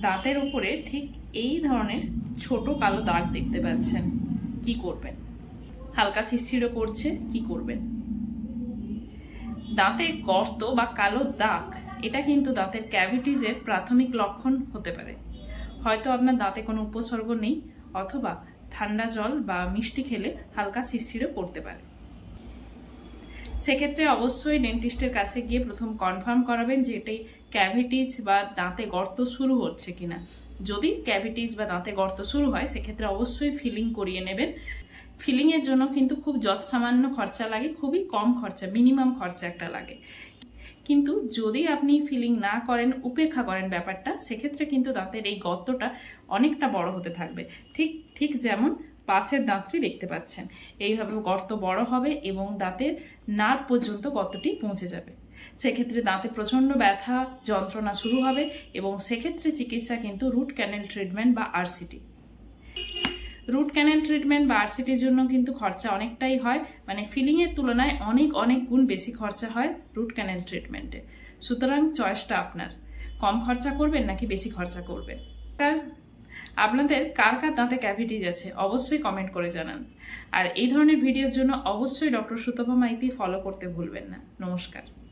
দাঁতের উপরে ঠিক এই ধরনের ছোট কালো দাগ দেখতে পাচ্ছেন। কি করবেন? হালকা শিরশিরও করছে, কি করবেন? দাঁতে গর্ত বা কালো দাগ, এটা কিন্তু দাঁতের ক্যাভিটিজের প্রাথমিক লক্ষণ হতে পারে। হয়তো আপনার দাঁতে কোনো উপসর্গ নেই, অথবা ঠান্ডা জল বা মিষ্টি খেলে হালকা শিরশিরও করতে পারে। সেক্ষেত্রে অবশ্যই ডেন্টিস্টের কাছে গিয়ে প্রথম কনফার্ম করাবেন যে এটাই ক্যাভিটিজ বা দাঁতে গর্ত শুরু হচ্ছে কিনা। যদি ক্যাভিটিজ বা দাঁতে গর্ত শুরু হয়, সেক্ষেত্রে অবশ্যই ফিলিং করিয়ে নেবেন। ফিলিংয়ের জন্য কিন্তু খুব যৎসামান্য খরচা লাগে, খুবই কম খরচা মিনিমাম খরচা একটা লাগে। কিন্তু যদি আপনি ফিলিং না করেন, উপেক্ষা করেন ব্যাপারটা, সেক্ষেত্রে কিন্তু দাঁতের এই গর্তটা অনেকটা বড় হতে থাকবে। ঠিক ঠিক যেমন পাশের দাঁতটি দেখতে পাচ্ছেন। এইভাবে গর্ত বড় হবে এবং দাঁতের নার্ভ পর্যন্ত গর্তটি পৌঁছে যাবে। সেক্ষেত্রে দাঁতে প্রচণ্ড ব্যথা, যন্ত্রণা শুরু হবে এবং সেক্ষেত্রে চিকিৎসা কিন্তু রুট ক্যানেল ট্রিটমেন্ট বা আরসিটি। রুট ক্যানেল ট্রিটমেন্ট বা আরসিটির জন্য কিন্তু খরচা অনেকটাই হয়। মানে ফিলিংয়ের তুলনায় অনেক অনেক গুণ বেশি খরচা হয় রুট ক্যানেল ট্রিটমেন্টে। সুতরাং চয়েসটা আপনার। কম খরচা করবেন নাকি বেশি খরচা করবেন? কার আপনাদের কার কার দাঁতে ক্যাভিটিজ আছে, অবশ্যই কমেন্ট করে জানান। আর এই ধরনের ভিডিওর জন্য অবশ্যই ডক্টর সুতপা মাইতি ফলো করতে ভুলবেন না। নমস্কার।